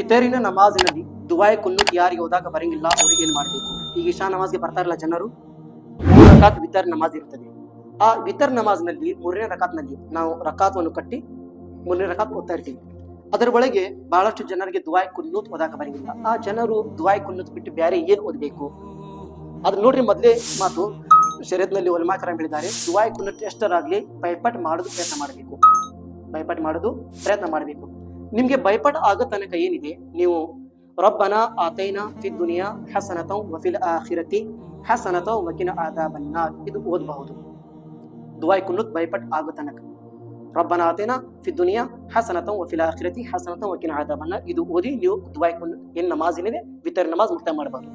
ವಿತರಿನ ನಮಾಜಿನಲ್ಲಿ Dubai ಕುನ್ನೂತ್ ಯಾರಿಗೆ ಓದಾಕ ಬರಂಗಿಲ್ಲ, ಅವ್ರಿಗೆ ಏನ್ ಮಾಡ್ಬೇಕು? ಈಗ ಇಶಾ ನಮಾಜ್ಗೆ ಬರ್ತಾರಲ್ಲ ಜನರು, ಮೂರು ರಕಾತ್ ವಿತರ್ ನಮಾಜ್ ಇರ್ತದೆ. ಆ ವಿತರ್ ನಮಾಜ್ನಲ್ಲಿ ಮೂರನೇ ರಕಾತ್ನಲ್ಲಿ ನಾವು ರಕಾತ್ವನ್ನು ಕಟ್ಟಿ ಮೂರನೇ ರಕಾತ್ ಓದ್ತಾ ಇರ್ತೀವಿ. ಅದರ ಒಳಗೆ ಬಹಳಷ್ಟು ಜನರಿಗೆ ದುಬಾಯ್ ಕುನ್ನೂತ್ ಓದಾಕ ಬರಂಗಿಲ್ಲ. ಆ ಜನರು ದುಬಾಯ್ ಕುನ್ನೂತ್ ಬಿಟ್ಟು ಬೇರೆ ಏನ್ ಓದಬೇಕು? ಅದ್ ನೋಡ್ರಿ ಮೊದಲೇ ಮಾತು ಶರೀರದಲ್ಲಿ ಒಲ್ಮಾಕರ ಹೇಳಿದ್ದಾರೆ. ದುಬಾಯ್ ಕುನ್ನೂತ್ ಎಷ್ಟರಾಗ್ಲಿ ಪೈಪಟ್ ಮಾಡೋದು ಪ್ರಯತ್ನ ಮಾಡಬೇಕು. ಪೈಪಟ್ ಮಾಡೋದು ಪ್ರಯತ್ನ ಮಾಡಬೇಕು. ನಿಮ್ಗೆ ಭಯಪಡ ಆಗೋ ತನಕ ಏನಿದೆ? ನೀವು ರಬ್ಬನ ಆತೈನ ಫಿ ದುನಿಯಾ ಹಸನತೌ ವಫಿಲ್ ಆಖಿರತಿ ಹಸನತೌ ವಕಿನ ಆದಾಬನ್ನ ಇದು ಓದಬಹುದು. ದುವಾಯ್ ಕುನ್ನುತ್ ಭಯಪಟ್ ಆಗೋ ತನಕ. ರಬ್ಬನ ಆತೇನ ಫಿ ದುನಿಯಾ ಹಸನತೌ ವಫಿಲ್ ಆಖಿರತಿ ಹಸನತೌ ವಕಿನ ಆದಾಬನ್ನ ಇದು ಓದಿ ನೀವು ದುವಾಯ್ ಕುನ್, ಏನ್ ನಮಾಜ್ ಏನಿದೆ? ವಿತರ್ ನಮಾಜ್ ಮುಕ್ತ ಮಾಡಬಹುದು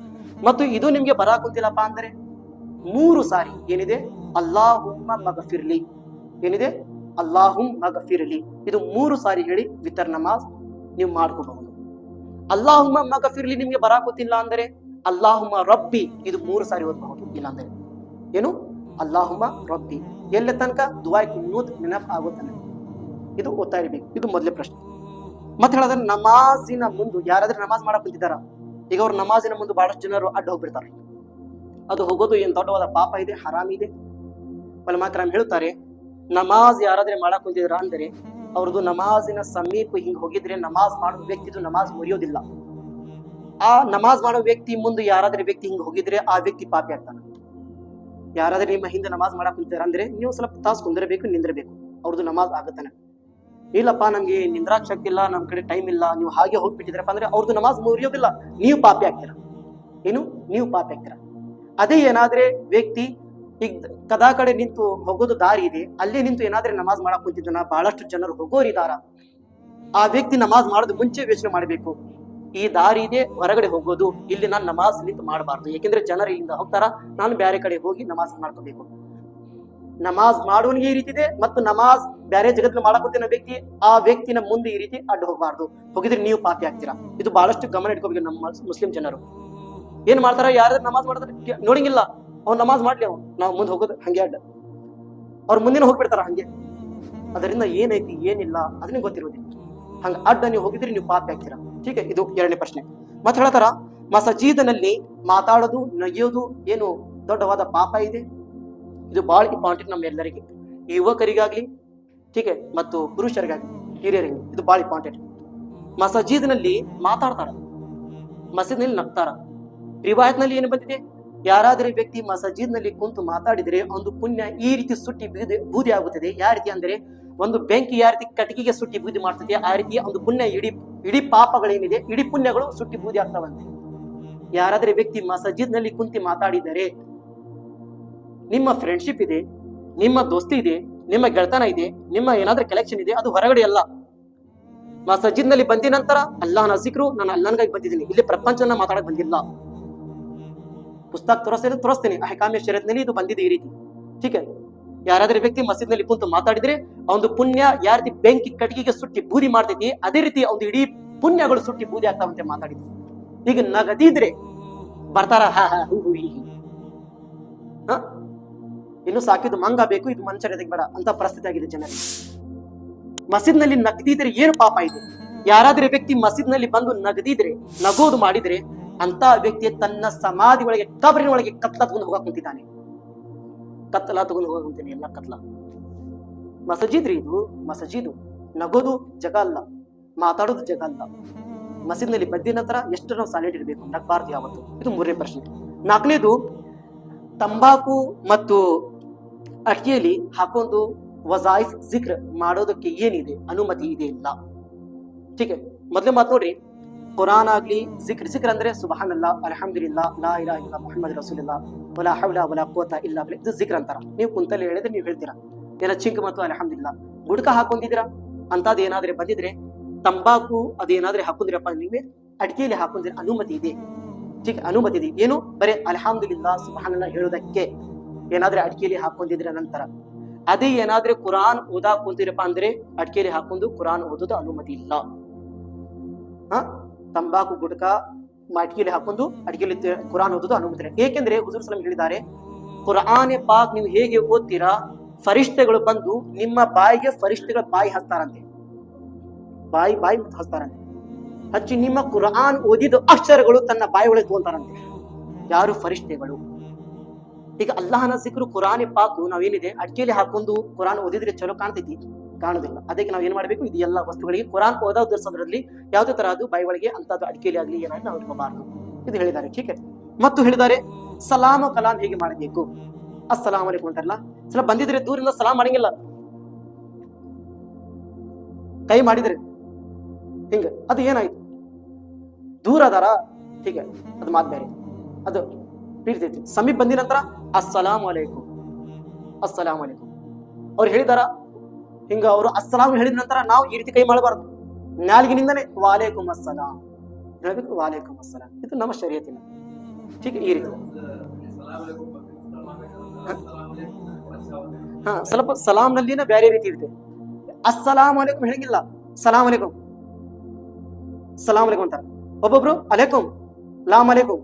ಮತ್ತು ಇದು ನಿಮಗೆ ಬರ ಕುಂತಿಲ್ಲಪ್ಪ ಅಂದರೆ ಮೂರು ಸಾರಿ ಏನಿದೆ? ಅಲ್ಲಾಹುಮ್ಮ ಮಗಫಿರ್ಲಿ. ಏನಿದೆ? ಅಲ್ಲಾಹುಂ ಮಗಫಿರಲಿ. ಇದು ಮೂರು ಸಾರಿ ಹೇಳಿ ವಿತರ್ ನಮಾಜ್ ನೀವು ಮಾಡ್ಕೋಬಹುದು. ಅಲ್ಲಾಹುಮ್ಮ ಮಗಫಿರ್ಲಿ ನಿಮ್ಗೆ ಬರಾಕೋತಿಲ್ಲ ಅಂದರೆ ಅಲ್ಲಾಹುಮ ರಬ್ಬಿ ಇದು ಮೂರು ಸಾರಿ ಓದ್ಬಹುದು. ಇಲ್ಲ ಅಂದರೆ ಏನು? ಅಲ್ಲಾಹುಮ ರಬ್ಬಿ. ಎಲ್ಲ ತನಕ? ದುವಾಯ್ ಕುನ್ನೂತ್ ನೆನಪು ಆಗೋ ತನಕ ಇದು ಓದ್ತಾ ಇರಬೇಕು. ಇದು ಮೊದಲೇ ಪ್ರಶ್ನೆ. ಮತ್ತೆ ಹೇಳಿದ್ರೆ ನಮಾಜಿನ ಮುಂದೆ ಯಾರಾದ್ರೂ ನಮಾಜ್ ಮಾಡಕ್ ಈಗ ಅವ್ರ ನಮಾಜಿನ ಮುಂದೆ ಬಹಳಷ್ಟು ಜನರು ಅಡ್ಡ ಹೋಗ್ಬಿಡ್ತಾರೆ. ಅದು ಹೋಗೋದು ಏನ್ ದೊಡ್ಡವಾದ ಪಾಪ ಇದೆ, ಹರಾಮ್ ಇದೆ. ಮಾತ್ರ ಹೇಳ್ತಾರೆ ನಮಾಜ್ ಯಾರಾದ್ರೆ ಮಾಡಕ್ ಕುಂತಿದ್ರ ಅಂದ್ರೆ ಅವ್ರದ್ದು ನಮಾಜಿನ ಸಮೀಪ ಹಿಂಗ್ ಹೋಗಿದ್ರೆ ನಮಾಜ್ ಮಾಡೋ ವ್ಯಕ್ತಿದು ನಮಾಜ್ ಮುರಿಯೋದಿಲ್ಲ. ಆ ನಮಾಜ್ ಮಾಡೋ ವ್ಯಕ್ತಿ ಮುಂದೆ ಯಾರಾದ್ರೆ ವ್ಯಕ್ತಿ ಹಿಂಗ್ ಹೋಗಿದ್ರೆ ಆ ವ್ಯಕ್ತಿ ಪಾಪಿ ಆಗ್ತಾನೆ. ಯಾರಾದ್ರೆ ನಿಮ್ಮ ಹಿಂದೆ ನಮಾಜ್ ಮಾಡಕ್ ಕುಂತಿದ್ರ ಅಂದ್ರೆ ನೀವು ಸ್ವಲ್ಪ ತಾಸ್ ಕುಂದಿರಬೇಕು, ನಿಂದಿರಬೇಕು. ಅವ್ರದ್ದು ನಮಾಜ್ ಆಗತ್ತಾನೆ. ಇಲ್ಲಪ್ಪ, ನಮ್ಗೆ ನಿಂದ್ರಾಕ್ ಶಕ್ತಿ ಇಲ್ಲ ನಮ್ ಕಡೆ ಟೈಮ್ ಇಲ್ಲ, ನೀವು ಹಾಗೆ ಹೋಗ್ಬಿಟ್ಟಿದ್ರಪ್ಪ ಅಂದ್ರೆ ಅವ್ರದ್ದು ನಮಾಜ್ ಮುರಿಯೋದಿಲ್ಲ. ನೀವು ಪಾಪಿ ಆಗ್ತೀರ? ಏನು? ನೀವು ಪಾಪಿ ಆಗ್ತೀರ? ಅದೇ ಏನಾದ್ರೆ ವ್ಯಕ್ತಿ ಈಗ ಕದಾ ಕಡೆ ನಿಂತು ಹೋಗೋದು ದಾರಿ ಇದೆ, ಅಲ್ಲೇ ನಿಂತು ಏನಾದ್ರೆ ನಮಾಜ್ ಮಾಡಕ್ ಕುಂತಿದ್ದನ ಬಹಳಷ್ಟು ಜನರು ಹೋಗೋರಿದಾರ ಆ ವ್ಯಕ್ತಿ ನಮಾಜ್ ಮಾಡೋದು ಮುಂಚೆ ಯೋಚನೆ ಮಾಡಬೇಕು. ಈ ದಾರಿ ಇದೆ, ಹೊರಗಡೆ ಹೋಗೋದು, ಇಲ್ಲಿ ನಾನು ನಮಾಜ್ ನಿಂತು ಮಾಡಬಾರ್ದು. ಯಾಕೆಂದ್ರೆ ಜನರು ಇಲ್ಲಿಂದ ಹೋಗ್ತಾರ, ನಾನು ಬೇರೆ ಕಡೆ ಹೋಗಿ ನಮಾಜ್ ಮಾಡ್ಕೋಬೇಕು. ನಮಾಜ್ ಮಾಡುವನಿಗೆ ಈ ರೀತಿ ಇದೆ, ಮತ್ತು ನಮಾಜ್ ಬೇರೆ ಜಗತ್ತಿನ ಮಾಡಕೋತಿನ ವ್ಯಕ್ತಿ, ಆ ವ್ಯಕ್ತಿನ ಮುಂದೆ ಈ ರೀತಿ ಅಡ್ಡ ಹೋಗಬಾರ್ದು. ಹೋಗಿದ್ರೆ ನೀವು ಪಾಪಿ ಆಗ್ತೀರಾ. ಇದು ಬಹಳಷ್ಟು ಗಮನ ಇಟ್ಕೋಬೇಕು ನಮ್ಮ ಮುಸ್ಲಿಂ ಜನರು. ಏನ್ ಮಾಡ್ತಾರ ಯಾರಾದ್ರೂ ನಮಾಜ್ ಮಾಡ್ತಾರೆ ನೋಡಂಗಿಲ್ಲ. ಅವ್ನು ನಮಾಜ್ ಮಾಡ್ಲಿ ಅವ್ನು. ನಾವು ಮುಂದೆ ಹೋಗೋದು ಹಂಗೆ ಅಡ್ಡ. ಅವ್ರು ಮುಂದಿನ ಹೋಗ್ಬಿಡ್ತಾರ ಹಂಗೆ. ಅದರಿಂದ ಏನೈತಿ, ಏನಿಲ್ಲ ಅದನ್ನ ಗೊತ್ತಿರೋದಿಲ್ಲ. ಹಂಗ ಅಡ್ಡ ನೀವು ಹೋಗಿದ್ರೆ ನೀವು ಪಾಪ ಹಾಕ್ತೀರಾ ಠೀಕ ಇದು ಎರಡನೇ ಪ್ರಶ್ನೆ. ಮತ್ತೆ ಹೇಳ್ತಾರ, ಮಸಜೀದನಲ್ಲಿ ಮಾತಾಡೋದು, ನಗಿಯೋದು ಏನು ದೊಡ್ಡವಾದ ಪಾಪ ಇದೆ? ಇದು ಬಹಳ ಇಂಪಾರ್ಟೆಂಟ್ ನಮ್ಮ ಎಲ್ಲರಿಗೆ. ಯುವಕರಿಗಾಗ್ಲಿ ಠೀಕೆ ಮತ್ತು ಪುರುಷರಿಗಾಗ್ಲಿ ಹಿರಿಯರಿಗೆ ಇದು ಬಹಳ ಇಂಪಾರ್ಟೆಂಟ್ ಮಸಜೀದ್ನಲ್ಲಿ ಮಾತಾಡ್ತಾರ. ಮಸೀದ್ನಲ್ಲಿ ನಗ್ತಾರ. ರಿವಾಯತ್ನಲ್ಲಿ ಏನು ಬಂದಿದೆ? ಯಾರಾದರೂ ವ್ಯಕ್ತಿ ಮಸಜೀದ್ನಲ್ಲಿ ಕುಂತು ಮಾತಾಡಿದರೆ ಒಂದು ಪುಣ್ಯ ಈ ರೀತಿ ಸುಟ್ಟಿ ಬೀದಿ ಬೂದಿ ಆಗುತ್ತದೆ ಯಾವ ರೀತಿ ಅಂದರೆ ಒಂದು ಬೆಂಕಿ ಯಾವ ರೀತಿ ಕಟ್ಟಿಗೆಗೆ ಸುಟ್ಟಿ ಬೂದಿ ಮಾಡ್ತದೆ ಆ ರೀತಿ ಒಂದು ಪುಣ್ಯ ಇಡೀ ಇಡೀ ಪಾಪಗಳೇನಿದೆ ಇಡೀ ಪುಣ್ಯಗಳು ಸುಟ್ಟಿ ಬೂದಿ ಆಗ್ತಾವಂತೆ. ಯಾರಾದರೆ ವ್ಯಕ್ತಿ ಮಸಜಿದ್ನಲ್ಲಿ ಕುಂತಿ ಮಾತಾಡಿದರೆ ನಿಮ್ಮ ಫ್ರೆಂಡ್ಶಿಪ್ ಇದೆ, ನಿಮ್ಮ ದೋಸ್ತಿ ಇದೆ, ನಿಮ್ಮ ಗೆಳತನ ಇದೆ, ನಿಮ್ಮ ಏನಾದ್ರೂ ಕಲೆಕ್ಷನ್ ಇದೆ, ಅದು ಹೊರಗಡೆ ಅಲ್ಲ. ಮಸಜಿದ್ನಲ್ಲಿ ಬಂದ ನಂತರ ಅಲ್ಲಾಹನ ಸಿಕ್ರು ನಾನು ಅಲ್ಲನ್ಗಾಗಿ ಬಂದಿದ್ದೀನಿ. ಇಲ್ಲಿ ಪ್ರಪಂಚನ ಮಾತಾಡಕ್ ಬಂದಿಲ್ಲ. ಪುಸ್ತಕ ತೋರಿಸ್ತೇನೆ ತೋರಿಸ್ತೇನೆ. ಅಹಕಾಮ್ಯ ಶರತ್ನಲ್ಲಿ ಇದು ಬಂದಿದೆ ಈ ರೀತಿ. ಟೀಕೆ ಯಾರಾದ್ರೂ ವ್ಯಕ್ತಿ ಮಸೀದಿನಲ್ಲಿ ಕುಂತು ಮಾತಾಡಿದ್ರೆ ಅವನು ಪುಣ್ಯ ಯಾವ ರೀತಿ ಬೆಂಕಿ ಕಟ್ಟಿಗೆಗೆ ಸುಟ್ಟಿ ಬೂದಿ ಮಾಡ್ತೈತಿ, ಅದೇ ರೀತಿ ಅವ್ನು ಇಡೀ ಪುಣ್ಯಗಳು ಸುಟ್ಟಿ ಬೂದಿ ಆಗ್ತಾವಂತೆ ಮಾತಾಡಿದ್ರು. ಈಗ ನಗದಿದ್ರೆ ಬರ್ತಾರ, ಹಾ ಹಾ, ಹೂ ಇನ್ನು ಸಾಕಿದ್ದು ಮಂಗ ಬೇಕು, ಇದು ಮನುಷ್ಯರ ಬೇಡ ಅಂತ ಪರಿಸ್ಥಿತಿ ಆಗಿದೆ ಜನರಿಗೆ ಮಸೀದ್ನಲ್ಲಿ ನಗದಿದ್ರೆ ಏನು ಪಾಪ ಇದೆ? ಯಾರಾದ್ರೂ ವ್ಯಕ್ತಿ ಮಸೀದ್ನಲ್ಲಿ ಬಂದು ನಗದಿದ್ರೆ, ನಗೋದು ಮಾಡಿದ್ರೆ ಅಂತ ವ್ಯಕ್ತಿ ತನ್ನ ಸಮಾಧಿ ಒಳಗೆ ಕಬರಿನ ಒಳಗೆ ಕತ್ಲ ತಗೊಂಡು ಹೋಗಕ್ ಕುಂತಿದ್ದಾನೆ ಕತ್ತಲ ತಗೊಂಡು ಹೋಗಕ್ ಕುಂತೀನಿ ಎಲ್ಲ ಕತ್ಲ ಮಸಜಿದ್ ರೀ ಇದು ಮಸಜಿದು ನಗೋದು ಜಗ ಅಲ್ಲ ಮಾತಾಡೋದು ಜಗ ಅಲ್ಲ ಮಸೀದ್ನಲ್ಲಿ ಬದ್ದಿ ನಂತರ ಎಷ್ಟು ನಾವು ಸಾಲಿಡ್ ಇರಬೇಕು ನಗ್ಬಾರ್ದು ಯಾವತ್ತು ಇದು ಮೂರನೇ ಪ್ರಶ್ನೆ ನಾಲ್ಕನೇದು ತಂಬಾಕು ಮತ್ತು ಅಟ್ಟಿಗೆಯಲ್ಲಿ ಹಾಕೊಂಡು ವಜಾಯಿಫ್ ಜಿಕ್ರ್ ಮಾಡೋದಕ್ಕೆ ಏನಿದೆ ಅನುಮತಿ ಇದೆ ಇಲ್ಲ ठीक है ಮೊದಲೇ ಮಾತು ನೋಡ್ರಿ ಕುರಾನ್ ಆಗ್ಲಿ ಜಿಕ್ರ್ ಜಿಕ್ರ್ ಅಂದ್ರೆ ಸುಬಹಾನ್ ಅಲ್ಲಾ ಅಲ್ಹಮ್ದುಲಿಲ್ಲಾ, ಲಾ ಇಲಾ ಇಲ್ಲ ಮುಹಮ್ಮದ್ ರಸೂಲಿಲ್ಲಾ ಒಲಾ ಹೌಲ ಒಲಾ ಕೋತ ಇಲ್ಲ ಇದು ಜಿಕ್ರ್ ಅಂತಾರ. ನೀವು ಕುಂತಲ್ಲಿ ಹೇಳಿದ್ರೆ ನೀವು ಹೇಳ್ತೀರಾ. ಏನ ಚಿಂಕ್ ಮತ್ತು ಅಲ್ಹಮ್ದುಲಿಲ್ಲಾ. ಗುಡ್ಕ ಹಾಕೊಂಡಿದ್ದೀರಾ? ಅಂತದ್ ಏನಾದ್ರೆ ಬಂದಿದ್ರೆ, ತಂಬಾಕು ಅದೇನಾದ್ರೆ ಹಾಕೊಂಡಿರಪ್ಪ ನಿಮಗೆ ಅಡಿಕೆಯಲ್ಲಿ ಹಾಕೊಂಡಿರ ಅನುಮತಿ ಇದೆ. ಚಿಕ್, ಅನುಮತಿ ಇದೆ. ಏನು? ಬರೀ ಸುಬಹಾನ್ ಅಲ್ಲ ಹೇಳೋದಕ್ಕೆ. ಏನಾದ್ರೆ ಅಡಿಕೆಯಲ್ಲಿ ಹಾಕೊಂಡಿದ್ರೆ ನಂತರ. ಅದೇ ಏನಾದ್ರೆ ಕುರಾನ್ ಓದಾ ಕುಂತಿರಪ್ಪ ಅಂದ್ರೆ ಅಡಿಕೆಯಲ್ಲಿ ಹಾಕೊಂಡು ಕುರಾನ್ ಓದೋದು ಅನುಮತಿ ಇಲ್ಲ. ಹ? ತಂಬಾಕು, ಗುಟ್ಕ ಅಡಿಕೆಯಲ್ಲಿ ಹಾಕೊಂಡು ತೆ- ಕುರಾನ್ ಓದೋದು ಅನುಮತಿ ಏಕೆಂದ್ರೆ ಹುಜೂರ್ ಸಲಂ ಹೇಳಿದ್ದಾರೆ, ಕುರಾನ್ ಪಾಕ್ ನೀವು ಹೇಗೆ ಓದ್ತೀರಾ? ಫರಿಷ್ಠೆಗಳು ಬಂದು ನಿಮ್ಮ ಬಾಯಿಗೆ ಫರಿಷ್ಠೆಗಳ ಬಾಯಿ ಹಸ್ತಾರಂತೆ ಬಾಯಿ ಬಾಯಿ ಹಸ್ತಾರಂತೆ ಹಚ್ಚಿ ನಿಮ್ಮ ಕುರಾನ್ ಓದಿದ ಅಕ್ಷರಗಳು ತನ್ನ ಬಾಯಿ ಒಳಗೆ ತಗೊಂತಾರಂತೆ ಯಾರು ಫರಿಷ್ಠೆಗಳು ಈಗ ಅಲ್ಲಾಹನ ಸಿಕ್ಕರು ಕುರಾನ್ ಪಾಕು ನಾವೇನಿದೆ? ಅಡ್ಕೆಯಲ್ಲಿ ಹಾಕೊಂಡು ಕುರಾನ್ ಓದಿದ್ರೆ ಚಲೋ ಕಾಣ್ತೈತಿ. ತಾಳೋದಿಲ್ಲ ಅದಕ್ಕೆ ನಾವು ಏನು ಮಾಡಬೇಕು? ಇದು ಎಲ್ಲ ವಸ್ತುಗಳಿಗೆ ಕುರಾನ್ ಓದೋದ್ರ ಸಂದರ್ಭದಲ್ಲಿ ಯಾವುದೇ ತರ ಅದು ಅಂತ ಅಡಿಕೆಲಿ ಅಡಿಕೆಯಲ್ಲಿ ಆಗಲಿ ಏನಾಗಲಿ ನಾವು ಇಟ್ಕೋಬಾರ್ದು. ಇದು ಹೇಳಿದ್ದಾರೆ ಟೀಕೆ ಮತ್ತು ಹೇಳಿದ್ದಾರೆ, ಸಲಾಮು ಕಲಾಂ ಹೇಗೆ ಮಾಡಬೇಕು? ಅಸ್ಸಲಾಮ್ ಅಲೈಕು ಅಂತಾರಲ್ಲ? ಸಲ ಬಂದಿದ್ರೆ ದೂರಿಂದ ಸಲಾಮ್ ಮಾಡಂಗಿಲ್ಲ. ಕೈ ಮಾಡಿದ್ರೆ, ಹಿಂಗೆ, ಅದು ಏನಾಯ್ತು? ದೂರ ಅದಾರ? ಹೀಗೆ, ಅದು ಮಾತು ಬೇರೆ. ಅದು ಪೀಡಿತೈತಿ ಸಮೀಪ ಬಂದಿನ ನಂತರ ಅಸ್ಸಲಾಮ್ ಅಲೈಕು ಅಸ್ಸಲಾಮ್ ಅಲೈಕು ಅವ್ರು ಹೇಳಿದಾರ? ಹಿಂಗ ಅವರು ಅಸ್ಸಲಾಂ ಹೇಳಿದ ನಂತರ ನಾವು ಈ ರೀತಿ ಕೈ ಮಾಡಬಾರ್ದು. ನಾಲ್ಗಿನಿಂದನೇ ವಾಲೇಕುಮ್ ಅಸ್ಸಲಾಂ ಹೇಳ್ಬೇಕು ವಾಲೇಕುಮ್ ಅಸ್ಸಲಾಂ ಇದು ನಮ್ಮ ಶರೀಯತಿನ ठीक ಈ ರೀತಿ. ಹಾ, ಸ್ವಲ್ಪ ಸಲಾಂನಲ್ಲಿನ ಬೇರೆ ರೀತಿ ಇರುತ್ತೆ. ಅಸ್ಸಲಾಂ ಅಲೈಕುಂ ಹೇಳಂಗಿಲ್ಲ ಸಲಾಂ ಅಲೈಕುಂ ಸಲಾಂ ಅಲೈಕುಂ ಅಂತಾರೆ. ಒಬ್ಬೊಬ್ರು ಅಲೈಕುಮ್ ಲಾಮ್ ಅಲೈಕುಂ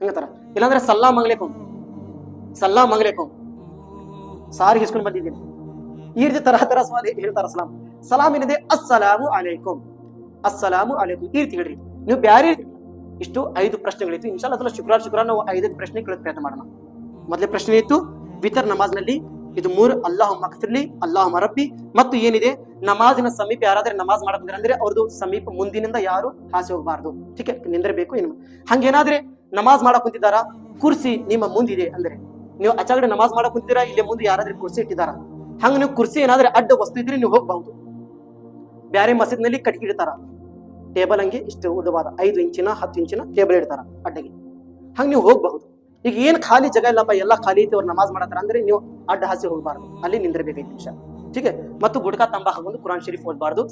ಹಂಗಂತಾರ. ಇಲ್ಲಾಂದ್ರೆ ಸಲಾಂ ಅಲೈಕುಂ ಸಲಾಂ ಅಲೈಕುಂ ಸಾರಿ ಹಿಸ್ಕೊಂಡು ಬಂದಿದ್ದೀನಿ. ಈ ರೀತಿ ತರಹ ತರಹ ಹೇಳ್ತಾರ ಸಲಾಂ ಸಲಾಮ್ ಏನಿದೆ ಅಸ್ಸಲಾಮು ಅಲೈಕುಂ ಅಸ್ಸಲಾಮು ಅಲೈಕುಂ ಈ ರೀತಿ ಹೇಳ್ರಿ. ನೀವು ಬ್ಯಾರಿ ಇಷ್ಟು ಐದು ಪ್ರಶ್ನೆಗಳಿತ್ತು. ಇನ್ಶಾಲ್ ಅದರ ಶುಕ್ರ ಶುಕ್ರ ನಾವು ಐದೈದು ಪ್ರಶ್ನೆ ಕೇಳೋದು ಪ್ರಯತ್ನ ಮಾಡೋಣ. ಮೊದಲ ಪ್ರಶ್ನೆ ಇತ್ತು, ವಿತರ್ ನಮಾಜ್ನಲ್ಲಿ ಇದು ಮೂರು ಅಲ್ಲಾಹ್ ಮಕ್ಸಿರ್ಲಿ ಅಲ್ಲಾಹ್ ಮರಬ್ಬಿ ಮತ್ತು ಏನಿದೆ, ನಮಾಜಿನ ಸಮೀಪ ಯಾರಾದ್ರೆ ನಮಾಜ್ ಮಾಡಬೇಕು ಅಂದ್ರೆ ಅವ್ರದ್ದು ಸಮೀಪ ಮುಂದಿನಿಂದ ಯಾರು ಹಾಸಿ ಹೋಗಬಾರ್ದು. ಟೀಕೆ ನಿಂದಿರಬೇಕು ಏನು ಹಂಗೇನಾದ್ರೆ ನಮಾಜ್ ಮಾಡಕ್ ಕುಂತಿದಾರ ಕುರ್ಸಿ ನಿಮ್ಮ ಮುಂದಿದೆ ಅಂದ್ರೆ. ನೀವು ಅಚಾಗಡೆ ನಮಾಜ್ ಮಾಡಕ್ ಕುಂತೀರಾ ಇಲ್ಲೇ ಮುಂದೆ ಯಾರಾದ್ರೆ ಕುರ್ಸಿ ಇಟ್ಟಿದಾರ ಹಂಗ ನೀವು ಕುರ್ಸಿ ಏನಾದ್ರೆ ಅಡ್ಡ ವಸ್ತು ಇದ್ರೆ ನೀವು ಹೋಗ್ಬಹುದು ಬ್ಯಾರೆ ಮಸೀದ್ನಲ್ಲಿ ಕಟ್ಟಿ ಇಡ್ತಾರ. ಟೇಬಲ್ ಹಂಗೆ ಇಷ್ಟು ಉದ್ದವಾದ ಐದು ಇಂಚಿನ, ಹತ್ತು ಇಂಚಿನ ಟೇಬಲ್ ಇಡ್ತಾರ ಅಡ್ಡಗೆ. ಹಂಗ ನೀವು ಹೋಗ್ಬಹುದು ಈಗ ಏನ್ ಖಾಲಿ ಜಾಗ ಇಲ್ಲಪ್ಪ, ಎಲ್ಲ ಖಾಲಿ ಐತಿ ಅವ್ರು ನಮಾಜ್ ಮಾಡತ್ತಾರ ಅಂದ್ರೆ ನೀವು ಅಡ್ಡ ಹಾಸಿ ಹೋಗ್ಬಾರ್ದು. ಅಲ್ಲಿ ನಿಂದಿರಬೇಕು ಐದು ನಿಮಿಷ. ಟೀಕೆ ಮತ್ತು ಗುಡ್ಕಾ ತಂಬಾ ಹಾಕೊಂಡು ಕುರಾನ್ ಶರೀಫ್ ಓದ್ಬಾರ್ದು.